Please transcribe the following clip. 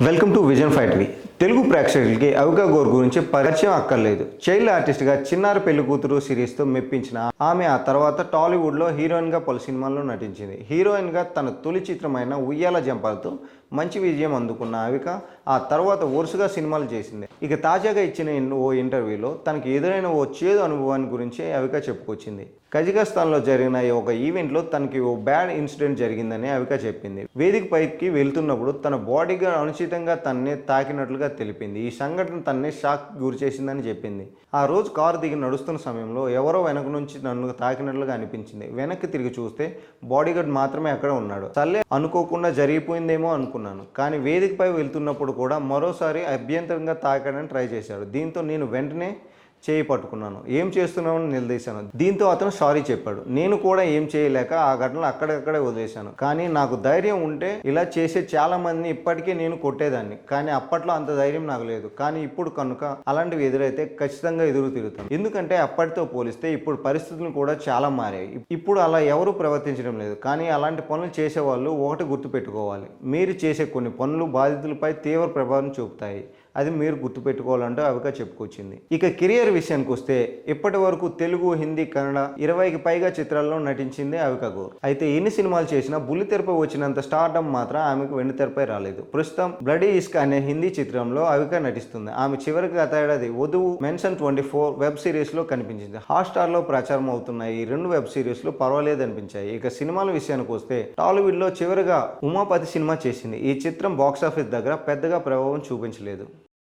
Welcome to Vision Factory. Telugu ప్రేక్షకులకి అవికా గోర్ గురించి పరిచయం అక్కర్లేదు. చైల్డ్ ఆర్టిస్ట్గా చిన్నారి పెళ్ళి కూతురు సిరీస్తో మెప్పించిన ఆమె ఆ తర్వాత టాలీవుడ్లో హీరోయిన్గా పలు సినిమాల్లో నటించింది. హీరోయిన్గా తన తొలి చిత్రమైన ఉయ్యాల జంపాలతో మంచి విజయం అందుకున్న అవిక ఆ తర్వాత వరుసగా సినిమాలు చేసింది. ఇక తాజాగా ఇచ్చిన ఓ ఇంటర్వ్యూలో తనకి ఎదురైన ఓ చేదు అనుభవాన్ని గురించి అవిక చెప్పుకొచ్చింది. కజకిస్తాన్లో జరిగిన ఈ ఒక ఈవెంట్లో తనకి ఓ బ్యాడ్ ఇన్సిడెంట్ జరిగిందని అవిక చెప్పింది. వేదిక పైకి వెళ్తున్నప్పుడు తన బాడీగా అనుచితంగా తనని తాకినట్లుగా తెలిపింది. ఈ సంఘటన తనని షాక్ గురి చేసిందని చెప్పింది. ఆ రోజు కారు దిగి నడుస్తున్న సమయంలో ఎవరో వెనక నుంచి నన్ను తాకినట్లుగా అనిపించింది. వెనక్కి తిరిగి చూస్తే బాడీగార్డ్ మాత్రమే అక్కడ ఉన్నాడు. చల్లే అనుకోకుండా జరిగిపోయిందేమో అనుకున్నాను. కానీ వేదికపై వెళ్తున్నప్పుడు కూడా మరోసారి అభ్యంతరంగా తాకడానికి ట్రై చేశాడు. దీంతో నేను వెంటనే చేయి పట్టుకున్నాను. ఏం చేస్తున్నామని నిలదీశాను. దీంతో అతను సారీ చెప్పాడు. నేను కూడా ఏం చేయలేక ఆ ఘటన అక్కడక్కడే వదిలేశాను. కానీ నాకు ధైర్యం ఉంటే ఇలా చేసే చాలా మందిని ఇప్పటికే నేను కొట్టేదాన్ని. కానీ అప్పట్లో అంత ధైర్యం నాకు లేదు. కానీ ఇప్పుడు కనుక అలాంటివి ఎదురైతే ఖచ్చితంగా ఎదురు తిరుగుతాను. ఎందుకంటే అప్పటితో పోలిస్తే ఇప్పుడు పరిస్థితులు కూడా చాలా మారాయి. ఇప్పుడు అలా ఎవరు ప్రవర్తించడం లేదు. కానీ అలాంటి పనులు చేసేవాళ్ళు ఒకటి గుర్తుపెట్టుకోవాలి. మీరు చేసే కొన్ని పనులు బాధితులపై తీవ్ర ప్రభావం చూపుతాయి. అది మీరు గుర్తుపెట్టుకోవాలంటే అవిక చెప్పుకొచ్చింది. ఇక కెరియర్ విషయానికి వస్తే ఇప్పటి వరకు తెలుగు హిందీ కన్నడ ఇరవైకి పైగా చిత్రాల్లో నటించింది అవిక గోర్. అయితే ఎన్ని సినిమాలు చేసినా బుల్లి తెరపై వచ్చినంత స్టార్డమ్ మాత్రం ఆమెకు వెండి తెరపై రాలేదు. ప్రస్తుతం బ్లడీ ఇస్క్ అనే హిందీ చిత్రంలో అవిక నటిస్తుంది. ఆమె చివరికి గత ఏడాది వధువు మెన్షన్ ట్వంటీ ఫోర్ వెబ్ సిరీస్లో కనిపించింది. హాట్స్టార్లో ప్రచారం అవుతున్నాయి. ఈ రెండు వెబ్ సిరీస్లో పర్వాలేదు అనిపించాయి ఇక సినిమాల విషయానికి వస్తే టాలీవుడ్లో చివరిగా ఉమాపతి సినిమా చేసింది. ఈ చిత్రం బాక్సాఫీస్ దగ్గర పెద్దగా ప్రభావం చూపించలేదు.